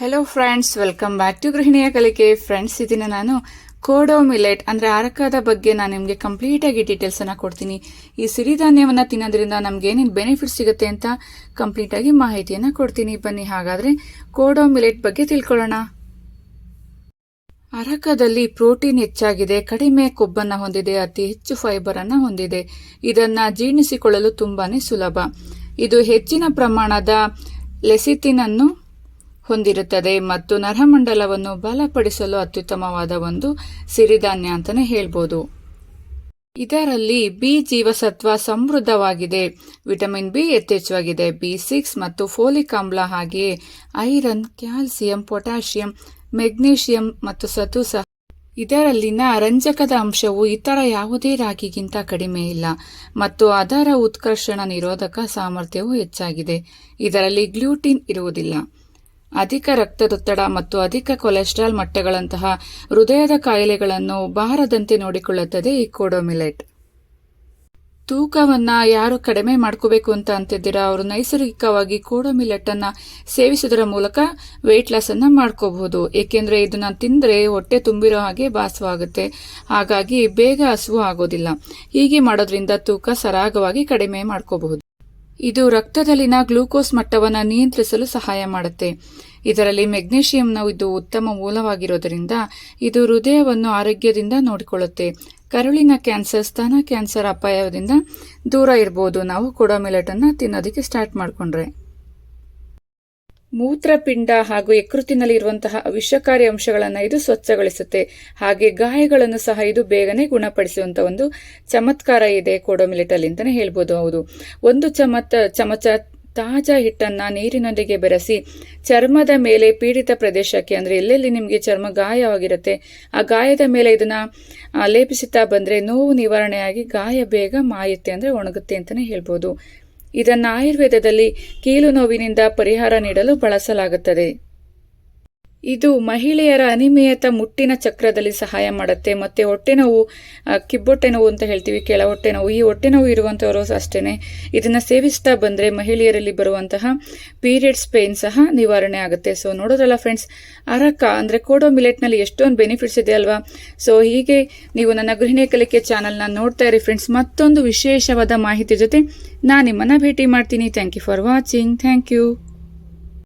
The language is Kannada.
Hello friends welcome back to ಗೃಹಿಣಿಯ ಕಲಿಕೆ ಫ್ರೆಂಡ್ಸ್ ಇದನ್ನ ನಾನು ಕೋಡೋ ಮಿಲೆಟ್ ಅಂದ್ರೆ ಅರಕದ ಬಗ್ಗೆ ನಾನು ನಿಮಗೆ ಕಂಪ್ಲೀಟ್ ಆಗಿ ಡೀಟೇಲ್ಸ್ ಅನ್ನ ಕೊಡ್ತೀನಿ. ಈ ಸಿರಿಧಾನ್ಯವನ್ನ ತಿನ್ನೋದ್ರಿಂದ ನಮ್ಗೆ ಏನೇನು ಬೆನಿಫಿಟ್ ಸಿಗುತ್ತೆ ಅಂತ ಕಂಪ್ಲೀಟ್ ಆಗಿ ಮಾಹಿತಿಯನ್ನ ಕೊಡ್ತೀನಿ. ಬನ್ನಿ, ಹಾಗಾದ್ರೆ ಕೋಡೋ ಮಿಲೆಟ್ ಬಗ್ಗೆ ತಿಳ್ಕೊಳ್ಳೋಣ. ಅರಕದಲ್ಲಿ ಪ್ರೋಟೀನ್ ಹೆಚ್ಚಾಗಿದೆ, ಕಡಿಮೆ ಕೊಬ್ಬನ್ನು ಹೊಂದಿದೆ, ಅತಿ ಹೆಚ್ಚು ಫೈಬರ್ ಅನ್ನ ಹೊಂದಿದೆ. ಇದನ್ನ ಜೀರ್ಣಿಸಿಕೊಳ್ಳಲು ತುಂಬಾನೇ ಸುಲಭ. ಇದು ಹೆಚ್ಚಿನ ಪ್ರಮಾಣದ ಲೆಸಿತಿನ್ ಅನ್ನು ಹೊಂದಿರುತ್ತದೆ ಮತ್ತು ನರಮಂಡಲವನ್ನು ಬಲಪಡಿಸಲು ಅತ್ಯುತ್ತಮವಾದ ಒಂದು ಸಿರಿಧಾನ್ಯ ಅಂತಲೇ ಹೇಳ್ಬೋದು. ಇದರಲ್ಲಿ ಬಿ ಜೀವಸತ್ವ ಸಮೃದ್ಧವಾಗಿದೆ. ವಿಟಮಿನ್ ಬಿ ಯಥೇಚ್ಛವಾಗಿದೆ. ಬಿ ಸಿಕ್ಸ್ ಮತ್ತು ಫೋಲಿಕ್ ಆಮ್ಲ ಹಾಗೆಯೇ ಐರನ್, ಕ್ಯಾಲ್ಸಿಯಂ, ಪೊಟ್ಯಾಷಿಯಂ, ಮೆಗ್ನೀಷಿಯಂ ಮತ್ತು ಸತು ಸಹ. ಇದರಲ್ಲಿನ ರಂಜಕದ ಅಂಶವು ಇತರ ಯಾವುದೇ ರಾಗಿಗಿಂತ ಕಡಿಮೆ ಇಲ್ಲ ಮತ್ತು ಅದರ ಉತ್ಕರ್ಷಣ ನಿರೋಧಕ ಸಾಮರ್ಥ್ಯವು ಹೆಚ್ಚಾಗಿದೆ. ಇದರಲ್ಲಿ ಗ್ಲೂಟಿನ್ ಇರುವುದಿಲ್ಲ. ಅಧಿಕ ರಕ್ತದೊತ್ತಡ ಮತ್ತು ಅಧಿಕ ಕೊಲೆಸ್ಟ್ರಾಲ್ ಮಟ್ಟಗಳಂತಹ ಹೃದಯದ ಕಾಯಿಲೆಗಳನ್ನು ಬಾರದಂತೆ ನೋಡಿಕೊಳ್ಳುತ್ತದೆ ಈ ಕೋಡೋಮಿಲೆಟ್. ತೂಕವನ್ನು ಯಾರು ಕಡಿಮೆ ಮಾಡ್ಕೋಬೇಕು ಅಂತ ಅಂತಿದ್ದೀರಾ? ಅವರು ನೈಸರ್ಗಿಕವಾಗಿ ಕೋಡೋಮಿಲೆಟ್ ಅನ್ನ ಸೇವಿಸುವುದರ ಮೂಲಕ ವೆಯ್ಟ್ ಲಾಸನ್ನು ಮಾಡ್ಕೋಬಹುದು. ಏಕೆಂದರೆ ಇದನ್ನು ತಿಂದರೆ ಹೊಟ್ಟೆ ತುಂಬಿರೋ ಹಾಗೆ ಭಾಸವಾಗುತ್ತೆ. ಹಾಗಾಗಿ ಬೇಗ ಹಸುವು ಆಗೋದಿಲ್ಲ. ಹೀಗೆ ಮಾಡೋದ್ರಿಂದ ತೂಕ ಸರಾಗವಾಗಿ ಕಡಿಮೆ ಮಾಡ್ಕೋಬಹುದು. ಇದು ರಕ್ತದಲ್ಲಿನ ಗ್ಲೂಕೋಸ್ ಮಟ್ಟವನ್ನು ನಿಯಂತ್ರಿಸಲು ಸಹಾಯ ಮಾಡುತ್ತೆ. ಇದರಲ್ಲಿ ಮೆಗ್ನೀಷಿಯಂನ ಇದು ಉತ್ತಮ ಮೂಲವಾಗಿರೋದರಿಂದ ಇದು ಹೃದಯವನ್ನು ಆರೋಗ್ಯದಿಂದ ನೋಡಿಕೊಳ್ಳುತ್ತೆ. ಕರುಳಿನ ಕ್ಯಾನ್ಸರ್, ಸ್ತನ ಕ್ಯಾನ್ಸರ್ ಅಪಾಯದಿಂದ ದೂರ ಇರಬಹುದು ನಾವು ಕೊಡೋ ಮಿಲೆಟ್ ಅನ್ನ ತಿನ್ನೋದಕ್ಕೆ ಸ್ಟಾರ್ಟ್ ಮಾಡ್ಕೊಂಡ್ರೆ. ಮೂತ್ರಪಿಂಡ ಹಾಗೂ ಯಕೃತಿನಲ್ಲಿ ಇರುವಂತಹ ವಿಷಕಾರಿ ಅಂಶಗಳನ್ನು ಇದು ಸ್ವಚ್ಛಗೊಳಿಸುತ್ತೆ. ಹಾಗೆ ಗಾಯಗಳನ್ನು ಸಹ ಇದು ಬೇಗನೆ ಗುಣಪಡಿಸುವಂತ ಒಂದು ಚಮತ್ಕಾರ ಇದೆ ಕೋಡೋಮಿಲೆಟ್ ಅಲ್ಲಿ ಅಂತಾನೆ ಹೇಳ್ಬೋದು ಹೌದು. ಒಂದು ಚಮಚ ಚಮಚ ತಾಜಾ ಹಿಟ್ಟನ್ನ ನೀರಿನೊಂದಿಗೆ ಬೆರೆಸಿ ಚರ್ಮದ ಮೇಲೆ ಪೀಡಿತ ಪ್ರದೇಶಕ್ಕೆ ಅಂದ್ರೆ ಎಲ್ಲೆಲ್ಲಿ ನಿಮಗೆ ಚರ್ಮ ಗಾಯವಾಗಿರುತ್ತೆ, ಆ ಗಾಯದ ಮೇಲೆ ಇದನ್ನ ಲೇಪಿಸುತ್ತಾ ಬಂದ್ರೆ ನೋವು ನಿವಾರಣೆಯಾಗಿ ಗಾಯ ಬೇಗ ಮಾಯುತ್ತೆ ಅಂದ್ರೆ ಒಣಗುತ್ತೆ ಅಂತಲೇ ಹೇಳ್ಬೋದು. ಇದನ್ನು ಆಯುರ್ವೇದದಲ್ಲಿ ಕೀಲು ನೋವಿನಿಂದ ಪರಿಹಾರ ನೀಡಲು ಬಳಸಲಾಗುತ್ತದೆ. ಇದು ಮಹಿಳೆಯರ ಅನಿಮಿಯತ ಮುಟ್ಟಿನ ಚಕ್ರದಲ್ಲಿ ಸಹಾಯ ಮಾಡುತ್ತೆ. ಮತ್ತೆ ಹೊಟ್ಟೆ ನೋವು ಕಿಬ್ಬೊಟ್ಟೆ ನೋವು ಅಂತ ಹೇಳ್ತೀವಿ ಕೆಳ ಹೊಟ್ಟೆ ನೋವು. ಈ ಹೊಟ್ಟೆ ನೋವು ಇರುವಂತವರು ಅಷ್ಟೇನೆ. ಇದನ್ನ ಸೇವಿಸ್ತಾ ಬಂದ್ರೆ ಮಹಿಳೆಯರಲ್ಲಿ ಬರುವಂತಹ ಪೀರಿಯಡ್ಸ್ ಪೇನ್ ಸಹ ನಿವಾರಣೆ ಆಗುತ್ತೆ. ಸೊ ನೋಡೋದಲ್ಲ ಫ್ರೆಂಡ್ಸ್ ಅರಕ ಅಂದ್ರೆ ಕೋಡೋ ಮಿಲೆಟ್ನಲ್ಲಿ ಎಷ್ಟೊಂದು ಬೆನಿಫಿಟ್ಸ್ ಇದೆ ಅಲ್ವಾ? ಸೊ ಹೀಗೆ ನೀವು ನನ್ನ ಗೃಹಿಣಿ ಕಲಿಕೆ ಚಾನಲ್ನ ನೋಡ್ತಾ ಇರಿ ಫ್ರೆಂಡ್ಸ್ ಮತ್ತೊಂದು ವಿಶೇಷವಾದ ಮಾಹಿತಿ ಜೊತೆ ನಾನು ನಿಮ್ಮನ್ನ ಭೇಟಿ ಮಾಡ್ತೀನಿ. Thank you for watching thank you